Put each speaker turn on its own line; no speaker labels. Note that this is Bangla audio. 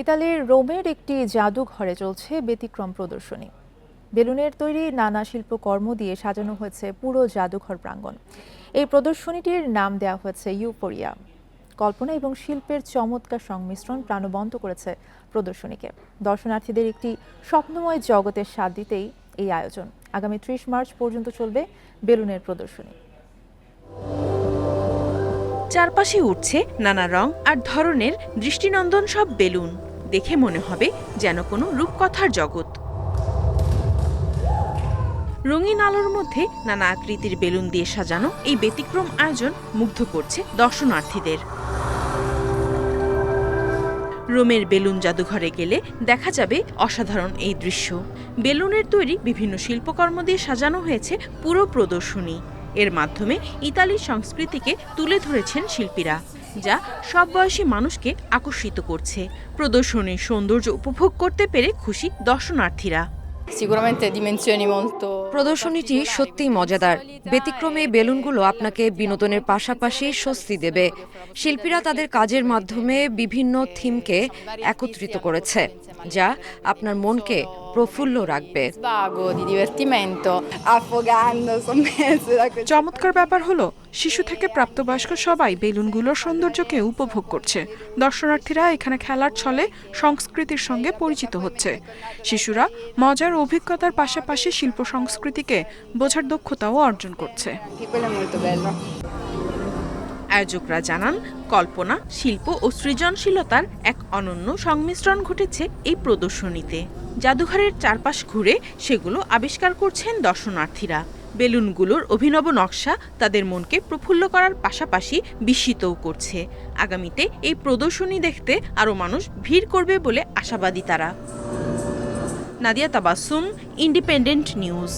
ইতালির রোমের একটি জাদুঘরে চলছে ব্যতিক্রম প্রদর্শনী। বেলুনের তৈরি নানা শিল্পকর্ম দিয়ে সাজানো হয়েছে পুরো জাদুঘর প্রাঙ্গণ। এই প্রদর্শনীটির নাম দেওয়া হয়েছে ইউপোরিয়া। কল্পনা এবং শিল্পের চমৎকার সংমিশ্রণ প্রাণবন্ত করেছে প্রদর্শনীকে। দর্শনার্থীদের একটি স্বপ্নময় জগতের স্বাদ দিতেই এই আয়োজন। আগামী ত্রিশ মার্চ পর্যন্ত চলবে বেলুনের প্রদর্শনী।
চারপাশে উঠছে নানা রং আর ধরনের দৃষ্টিনন্দন সব বেলুন। দেখে মনে হবে যেন কোনো রূপকথার জগৎ। রঙিন আলোর মধ্যে নানা আকৃতির বেলুন দিয়ে সাজানো এই ব্যতিক্রম আয়োজন মুগ্ধ করছে দর্শনার্থীদের। রোমের বেলুন জাদুঘরে গেলে দেখা যাবে অসাধারণ এই দৃশ্য। বেলুনের তৈরি বিভিন্ন শিল্পকর্ম দিয়ে সাজানো হয়েছে পুরো প্রদর্শনী। এর মাধ্যমে ইতালির সংস্কৃতিকে তুলে ধরেছেন শিল্পীরা, যা সব বয়সী মানুষকে আকর্ষিত করছে। প্রদর্শনীর সৌন্দর্য উপভোগ করতে পেরে খুশি দর্শনার্থীরা।
প্রদর্শনীটি সত্যিই মজাদার। ব্যতিক্রমে এই বেলুনগুলো আপনাকে বিনোদনের পাশাপাশি স্বস্তি দেবে। শিল্পীরা তাদের কাজের মাধ্যমে বিভিন্ন থিমকে একত্রিত করেছে যা আপনার মনকে প্রফুল্ল রাখবে।
Svago, di divertimento, affogando sommesse da questo.
চমৎকার ব্যাপার হলো শিশু থেকে প্রাপ্তবয়স্ক সবাই বেলুনগুলোর সৌন্দর্যকে উপভোগ করছে। দর্শনার্থীরা এখানে খেলার ছলে সংস্কৃতির সঙ্গে পরিচিত হচ্ছে। শিশুরা মজার অভিজ্ঞতার পাশাপাশি শিল্প সংস্কৃতিকে বোঝার দক্ষতাও অর্জন করছে.
আয়োজকরা জানান, কল্পনা, শিল্প ও সৃজনশীলতার এক অনন্য সংমিশ্রণ ঘটেছে এই প্রদর্শনীতে। জাদুঘরের চারপাশ ঘুরে সেগুলো আবিষ্কার করছেন দর্শনার্থীরা। বেলুনগুলোর অভিনব নকশা তাদের মনকে প্রফুল্ল করার পাশাপাশি বিস্মিতও করছে। আগামীতে এই প্রদর্শনী দেখতে আরও মানুষ ভিড় করবে বলে আশাবাদী তারা। Nadia Tabassum independent news